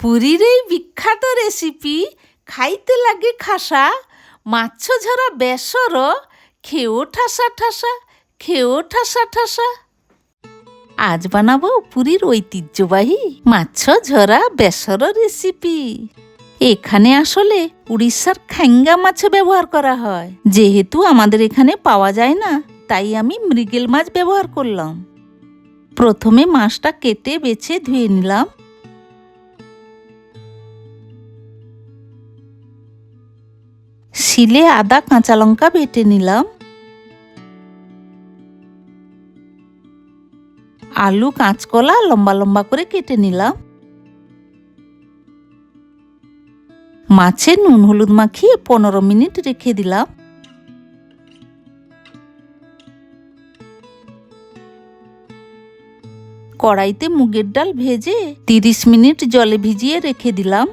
পুরীর এই বিখ্যাত রেসিপি খাইতে লাগে খাসা মাছ ঝরা বেসর, খেয়েও ঠাসা ঠাসা, খেয়েও ঠাসা ঠাসা। আজ বানাবো পুরীর ঐতিহ্যবাহী মাছ ঝরা বেসর রেসিপি এখানে আসলে উড়িষ্যার খ্যাঙ্গা মাছ ব্যবহার করা হয়। যেহেতু আমাদের এখানে পাওয়া যায় না, তাই আমি মৃগেল মাছ ব্যবহার করলাম। প্রথমে মাছটা কেটে বেছে ধুয়ে নিলাম। শিলে আদা, কাঁচা লঙ্কা বেটে নিলাম। আলু, কাঁচকলা লম্বা লম্বা করে কেটে নিলাম। মাছে নুন হলুদ মাখিয়ে পনেরো মিনিট রেখে দিলাম। কড়াইতে মুগের ডাল ভেজে তিরিশ মিনিট জলে ভিজিয়ে রেখে দিলাম।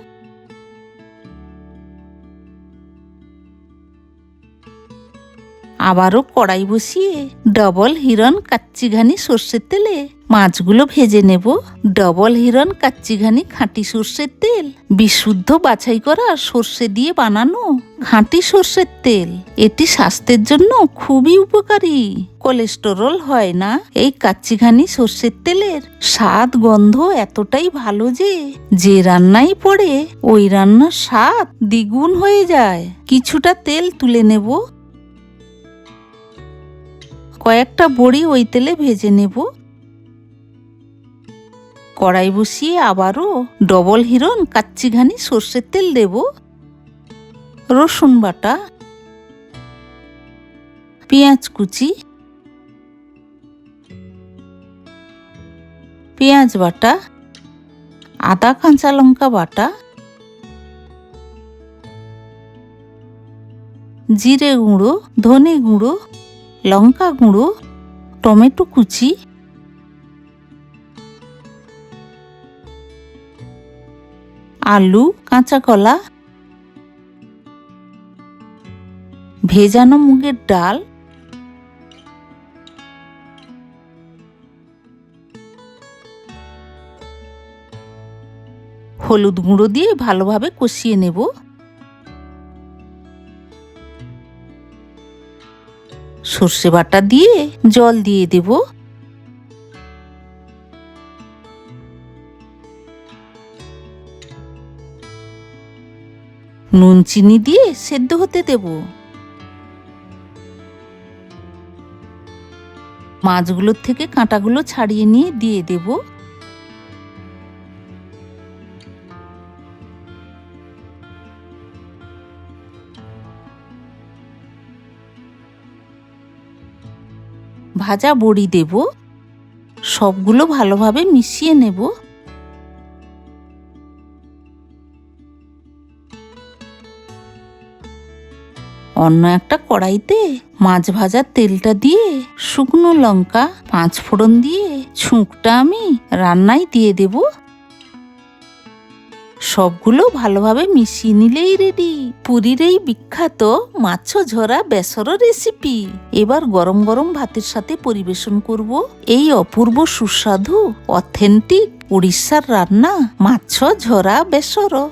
আবারও কড়াই বসিয়ে ডবল হিরন কাচ্চিঘানি সর্ষের তেলে। মাছগুলো ভেজে নেব। ডবল হিরন কাচ্চিঘানি খাঁটি সর্ষের তেল। বিশুদ্ধ বাছাই করা সর্ষে দিয়ে বানানো খাঁটি সর্ষের তেল। এটি স্বাস্থ্যের জন্য খুবই উপকারী। কোলেস্টেরল হয় না এই কাচ্চিঘানি সর্ষের তেলের। স্বাদ, গন্ধ এতটাই ভালো যে যে রান্নাই পড়ে ওই রান্নার স্বাদ দ্বিগুণ হয়ে যায়। কিছুটা তেল তুলে নেব। কয়েকটা বড়ি ওই তেলে ভেজে নেব। কড়াই বসিয়ে আবারও ডবল হিরন কাচ্চিঘানি সর্ষের তেল দেব। রসুন বাটা, পেঁয়াজ কুচি, পেঁয়াজ বাটা, আদা কাঁচা লঙ্কা বাটা, জিরে গুঁড়ো, ধনে গুঁড়ো লঙ্কা গুঁড়ো, টমেটো কুচি। আলু, কাঁচা কলা। ভেজানো মুগের ডাল। হলুদ গুঁড়ো দিয়ে ভালোভাবে কষিয়ে নেব। সর্ষে বাটা দিয়ে জল দিয়ে দেব। নুন, চিনি দিয়ে সেদ্ধ হতে দেব। মাছগুলোর থেকে কাঁটাগুলো ছাড়িয়ে নিয়ে দিয়ে দেব। ভাজা বড়ি দেব। সবগুলো ভালোভাবে মিশিয়ে নেব। অন্য একটা কড়াইতে মাছ ভাজার তেলটা দিয়ে, শুকনো লঙ্কা পাঁচ ফোড়ন দিয়ে, ছুঁকটা আমি রান্নায় দিয়ে দেব। সবগুলো ভালোভাবে মিশিয়ে নিলেই রেডি পুরীর এই বিখ্যাত মাছ ঝরা বেসর রেসিপি এবার গরম গরম ভাতের সাথে পরিবেশন করব এই অপূর্ব সুস্বাদু অথেন্টিক উড়িষ্যার রান্না মাছ ঝরা বেসর।